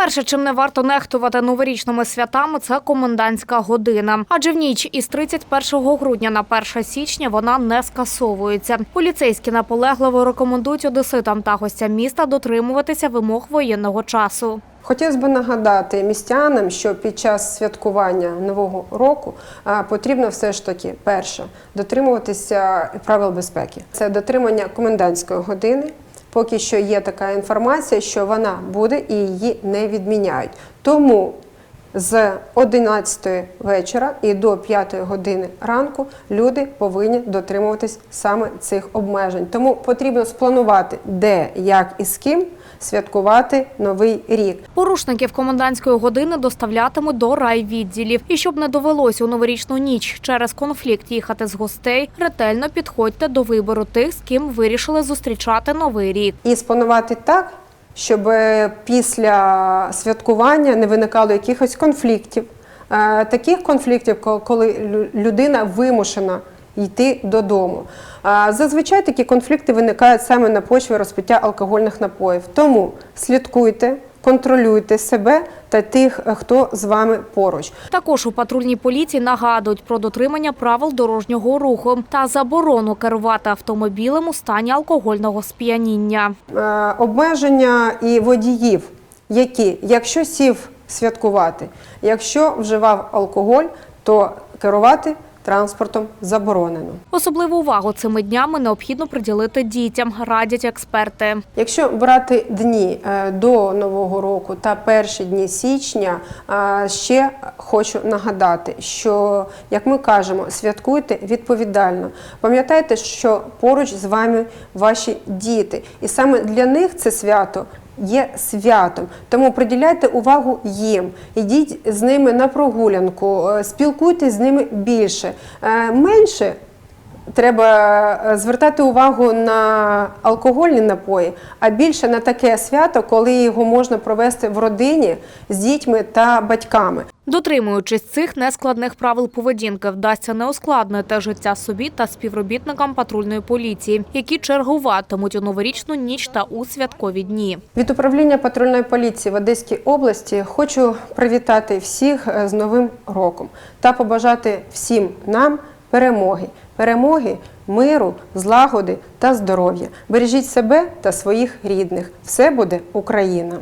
Перше, чим не варто нехтувати новорічними святами, це комендантська година. Адже в ніч із 31 грудня на 1 січня вона не скасовується. Поліцейські наполегливо рекомендують одеситам та гостям міста дотримуватися вимог воєнного часу. Хотілося б нагадати містянам, що під час святкування нового року потрібно все ж таки перше дотримуватися правил безпеки. Це дотримання комендантської години. Поки що є така інформація, що вона буде і її не відміняють. Тому з 11 вечора і до 5 години ранку люди повинні дотримуватись саме цих обмежень. Тому потрібно спланувати, де, як і з ким святкувати новий рік. Порушників комендантської години доставлятимуть до райвідділів. І щоб не довелось у новорічну ніч через конфлікт їхати з гостей, ретельно підходьте до вибору тих, з ким вирішили зустрічати новий рік. І спланувати так, щоб е, після святкування не виникало якихось конфліктів. Е, Таких конфліктів, коли людина вимушена йти додому. Зазвичай такі конфлікти виникають саме на почві розпиття алкогольних напоїв. Тому слідкуйте, контролюйте себе та тих, е, хто з вами поруч. Також у патрульній поліції нагадують про дотримання правил дорожнього руху та заборону керувати автомобілем у стані алкогольного сп'яніння. Е, обмеження і водіїв, які, якщо сів святкувати, якщо вживав алкоголь, то керувати транспортом заборонено. Особливу увагу цими днями необхідно приділити дітям, радять експерти. Якщо брати дні е, до Нового року та перші дні січня, е, ще хочу нагадати, що як ми кажемо, святкуйте відповідально. Пам'ятайте, що поруч з вами ваші діти, і саме для них це свято. Є святом, тому приділяйте увагу їм, йдіть з ними на прогулянку, е, спілкуйтесь з ними більше. Е, Менше треба е, звертати увагу на алкогольні напої, а більше на таке свято, коли його можна провести в родині з дітьми та батьками. Дотримуючись цих нескладних правил поведінки, вдасться не ускладнити життя собі та співробітникам патрульної поліції, які чергуватимуть у новорічну ніч та у святкові дні. Від управління патрульної поліції в Одеській області хочу привітати всіх е, з Новим роком та побажати всім нам перемоги, перемоги, миру, злагоди та здоров'я. Бережіть себе та своїх рідних. Все буде Україна!